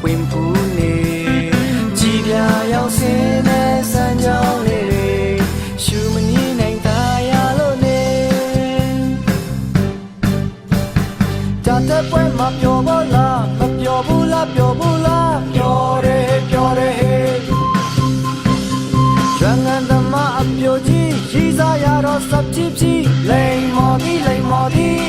ပွင့်ပူနေကြည်ပြရောက်စင်းတဲ့စံကြောင်းလေးတွေရှူမနီးနိုင်သာရလို့နေတတဲ့ပွဲမှာပျော်ပါလားမပျော်ဘူးလားပျော်ဘူးလားပျော်တယ်ပျော်တယ်ဟေးရန်ကန်သမားအပျော်ကြီးရီးစားရတော့စပ်ကြည့်ကြည့်လိမ်မော်ဒီလိမ်မော်ဒီ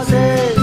houses.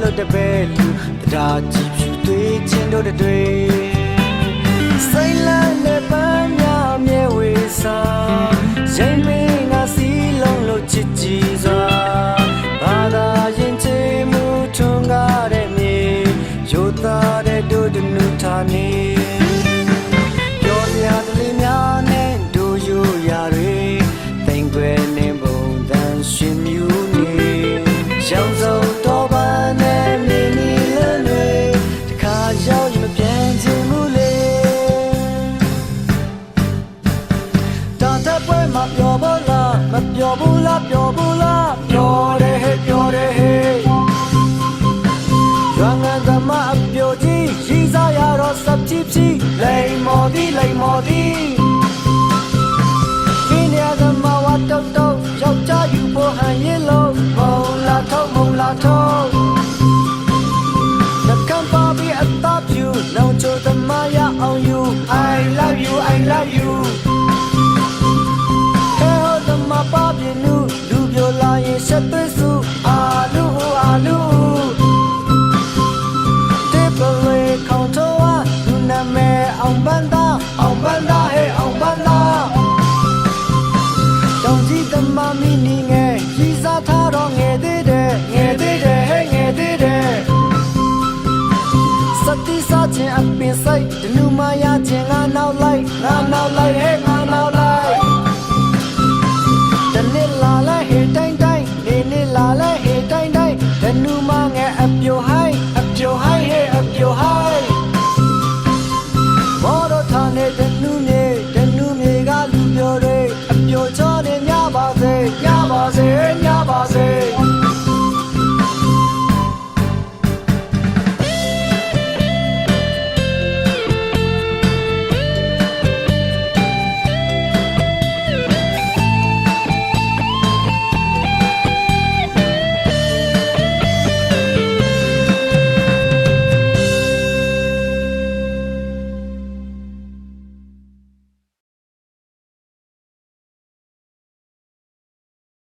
လို့တပဲလူတရားကြည့်ဖြူသွေးချင်းတို့တွေဆိုင်လာနဲ့ပန်းများမြဲဝေစာရင်မ လိုက်ဒလူမရခြင်းငါနောက်လိုက်ငါနောက်လိုက်ဟဲ့ငါနောက်လိုက်တနစ်လာလဲဟေတိုင်းတိုင်းနေနေလာလဲဟေတိုင်းတိုင်းဒလူမငယ်အပြိုဟာ